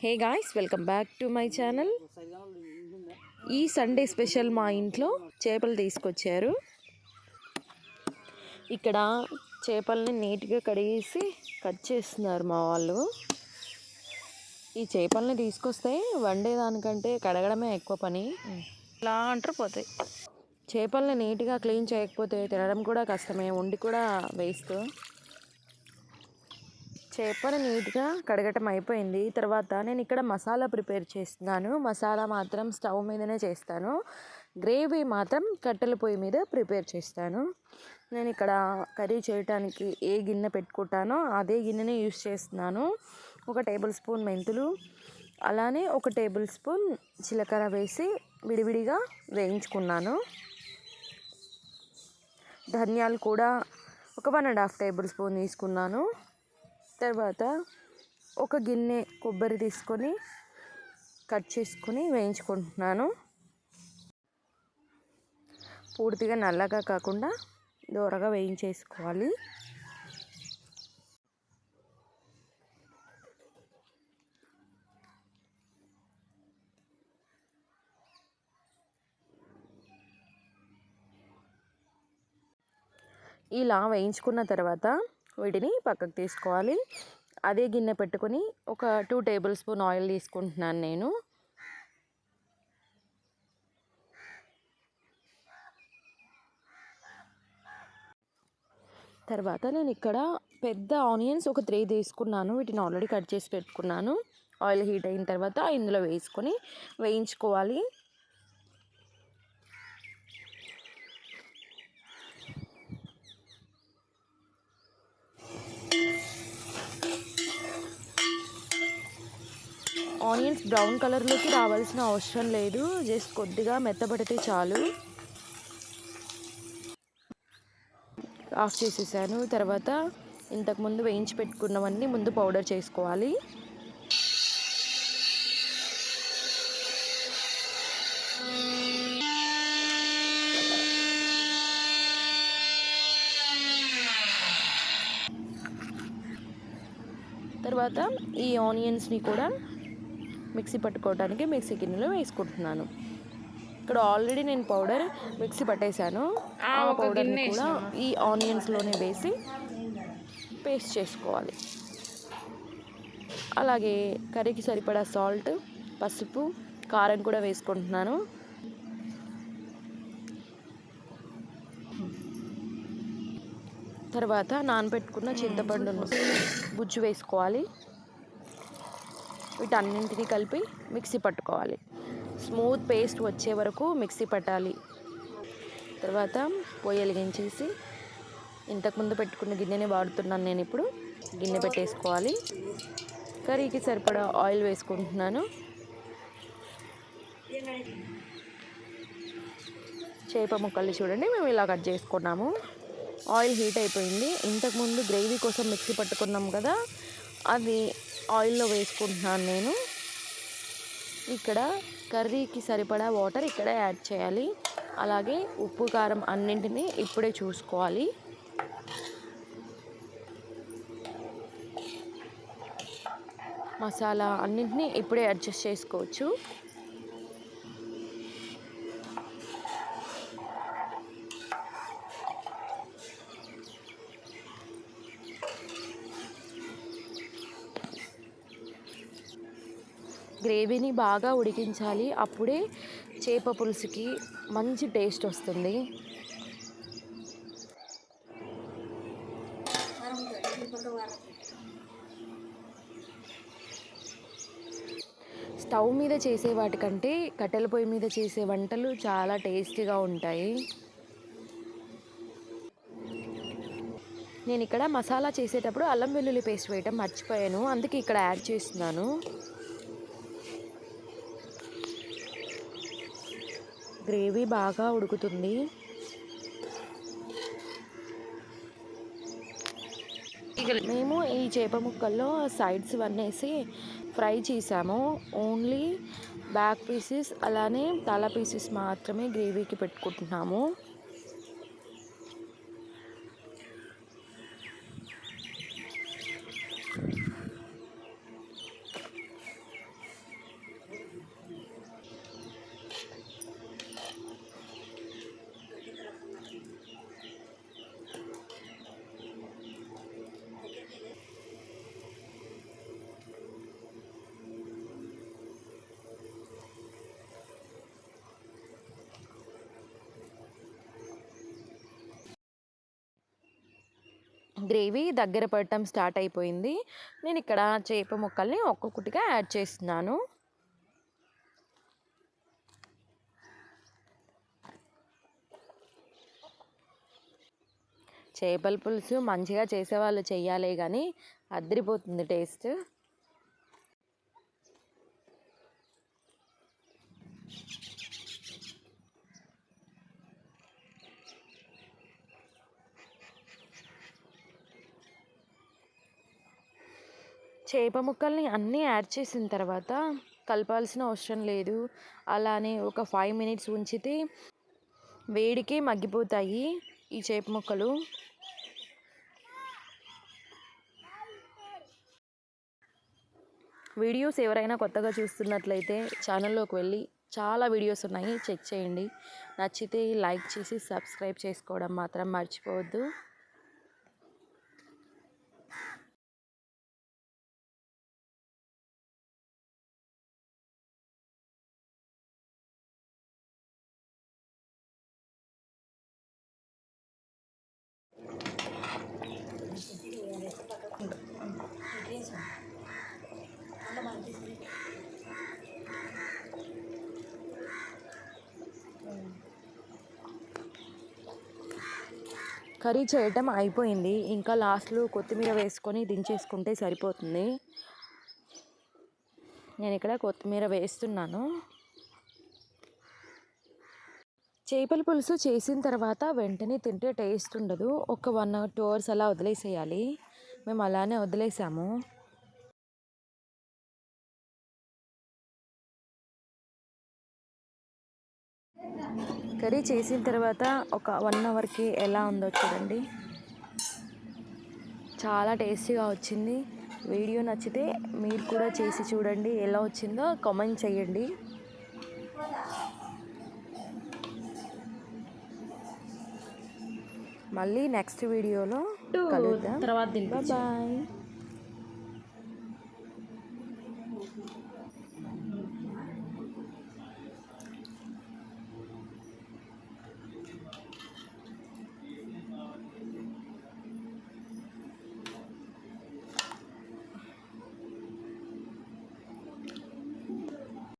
Hey guys welcome back to my channel. ఈ Sunday special మా ఇంట్లో చేపలు తీసుకొచ్చారు. ఇక్కడ చేపల్ని నీట్గా కడిగేసి కట్ చేస్తున్నారు మా వాళ్ళు. ఈ చేపల్ని తీసుకొస్తే వండేదానికంటే కడగడమే ఎక్కువ పని. ఇలా అంటారు పోతాయి. చేపల్ని నీట్గా క్లీన్ చేయకపోతే తినడం కూడా కష్టమే వండి కూడా వేస్ట్. చేపలు నీట్గా కడగటం అయిపోయింది. తర్వాత నేను ఇక్కడ మసాలా ప్రిపేర్ చేస్తున్నాను. మసాలా మాత్రం స్టవ్ మీదనే చేస్తాను. గ్రేవీ మాత్రం కట్టెల పొయ్యి మీద ప్రిపేర్ చేస్తాను. నేను ఇక్కడ కర్రీ చేయడానికి ఏ గిన్నె పెట్టుకుంటానో అదే గిన్నెనే యూస్ చేస్తున్నాను. ఒక టేబుల్ స్పూన్ మెంతులు అలానే ఒక టేబుల్ స్పూన్ జీలకర్ర వేసి విడివిడిగా వేయించుకున్నాను. ధనియాలు కూడా ఒక one and half tablespoon తీసుకున్నాను. తర్వాత ఒక గిన్నె కొబ్బరి తీసుకొని కట్ చేసుకొని వేయించుకుంటున్నాను. పూర్తిగా నల్లగా కాకుండా దూరగా వేయించేసుకోవాలి. ఇలా వేయించుకున్న తర్వాత వీటిని పక్కకు తీసుకోవాలి. అదే గిన్నె పెట్టుకొని ఒక టూ టేబుల్ స్పూన్ ఆయిల్ తీసుకుంటున్నాను నేను. తర్వాత నేను ఇక్కడ పెద్ద ఆనియన్స్ ఒక త్రీ తీసుకున్నాను. వీటిని ఆల్రెడీ కట్ చేసి పెట్టుకున్నాను. ఆయిల్ హీట్ అయిన తర్వాత ఇందులో వేసుకొని వేయించుకోవాలి. ఆనియన్స్ బ్రౌన్ కలర్లోకి రావాల్సిన అవసరం లేదు. జస్ట్ కొద్దిగా మెత్తబడితే చాలు. ఆఫ్ చేసేసాను. తర్వాత ఇంతకుముందు వేయించి పెట్టుకున్నవన్నీ ముందు పౌడర్ చేసుకోవాలి. తర్వాత ఈ ఆనియన్స్ని కూడా మిక్సీ పట్టుకోవడానికి మిక్సీ గిన్నెలో వేసుకుంటున్నాను. ఇక్కడ ఆల్రెడీ నేను పౌడర్ మిక్సీ పట్టేశాను. ఆ పౌడర్ని కూడా ఈ ఆనియన్స్లోనే వేసి పేస్ట్ చేసుకోవాలి. అలాగే కర్రీకి సరిపడా సాల్ట్ పసుపు కారం కూడా వేసుకుంటున్నాను. తర్వాత నానబెట్టుకున్న చింతపండును గుజ్జు వేసుకోవాలి. వీటన్నింటినీ కలిపి మిక్సీ పట్టుకోవాలి. స్మూత్ పేస్ట్ వచ్చే వరకు మిక్సీ పట్టాలి. తర్వాత పొయ్యి వెలిగించేసి ఇంతకుముందు పెట్టుకున్న గిన్నెని వాడుతున్నాను నేను ఇప్పుడు. గిన్నె పెట్టేసుకోవాలి. కర్రీకి సరిపడా ఆయిల్ వేసుకుంటున్నాను. చేప ముక్కల్ని చూడండి మేము ఇలా కట్ చేసుకున్నాము. ఆయిల్ హీట్ అయిపోయింది. ఇంతకుముందు గ్రేవీ కోసం మిక్సీ పట్టుకున్నాం కదా అది ఆయిల్లో వేసుకుంటున్నాను నేను. ఇక్కడ కర్రీకి సరిపడా వాటర్ ఇక్కడ యాడ్ చేయాలి. అలాగే ఉప్పు కారం అన్నింటినీ ఇప్పుడే చూసుకోవాలి. మసాలా అన్నింటినీ ఇప్పుడే అడ్జస్ట్ చేసుకోవచ్చు. గ్రేవీని బాగా ఉడికించాలి. అప్పుడే చేప పులుసుకి మంచి టేస్ట్ వస్తుంది. స్టవ్ మీద చేసే వాటికంటే కట్టెల పొయ్యి మీద చేసే వంటలు చాలా టేస్టీగా ఉంటాయి. నేను ఇక్కడ మసాలా చేసేటప్పుడు అల్లం వెల్లుల్లి పేస్ట్ వేయటం మర్చిపోయాను. అందుకే ఇక్కడ యాడ్ చేస్తున్నాను. గ్రేవీ బాగా ఉడుకుతుంది. మేము ఈ చేప ముక్కల్లో సైడ్స్ వన్నేసి ఫ్రై చేసాము. ఓన్లీ బ్యాక్ పీసెస్ అలానే తల పీసెస్ మాత్రమే గ్రేవీకి పెట్టుకుంటున్నాము. గ్రేవీ దగ్గర పడటం స్టార్ట్ అయిపోయింది. నేను ఇక్కడ చేప ముక్కల్ని ఒక్కొక్కటిగా యాడ్ చేస్తున్నాను. చేపల పులుసు మంచిగా చేసేవాళ్ళు చేయాలి కానీ అద్దరిపోతుంది టేస్ట్. చేప ముక్కల్ని అన్నీ యాడ్ చేసిన తర్వాత కలపాల్సిన అవసరం లేదు. అలానే ఒక ఫైవ్ మినిట్స్ ఉంచితే వేడికి మగ్గిపోతాయి ఈ చేప ముక్కలు. వీడియోస్ ఎవరైనా కొత్తగా చూస్తున్నట్లయితే ఛానల్లోకి వెళ్ళి చాలా వీడియోస్ ఉన్నాయి చెక్ చేయండి. నచ్చితే లైక్ చేసి సబ్స్క్రైబ్ చేసుకోవడం మాత్రం మర్చిపోవద్దు. కర్రీ చేయటం అయిపోయింది. ఇంకా లాస్ట్లో కొత్తిమీర వేసుకొని దించేసుకుంటే సరిపోతుంది. నేను ఇక్కడ కొత్తిమీర వేస్తున్నాను. చేపల పులుసు చేసిన తర్వాత వెంటనే తింటే టేస్ట్ ఉండదు. ఒక వన్ అవర్ టూ అవర్స్ అలా వదిలేసేయాలి. మేము అలానే వదిలేసాము. కర్రీ చేసిన తర్వాత ఒక వన్ అవర్కి ఎలా ఉందో చూడండి. చాలా టేస్టీగా వచ్చింది. వీడియో నచ్చితే మీరు కూడా చేసి చూడండి. ఎలా వచ్చిందో కామెంట్ చేయండి. మళ్ళీ నెక్స్ట్ వీడియోలో కలుద్దాం. తర్వాత బాయ్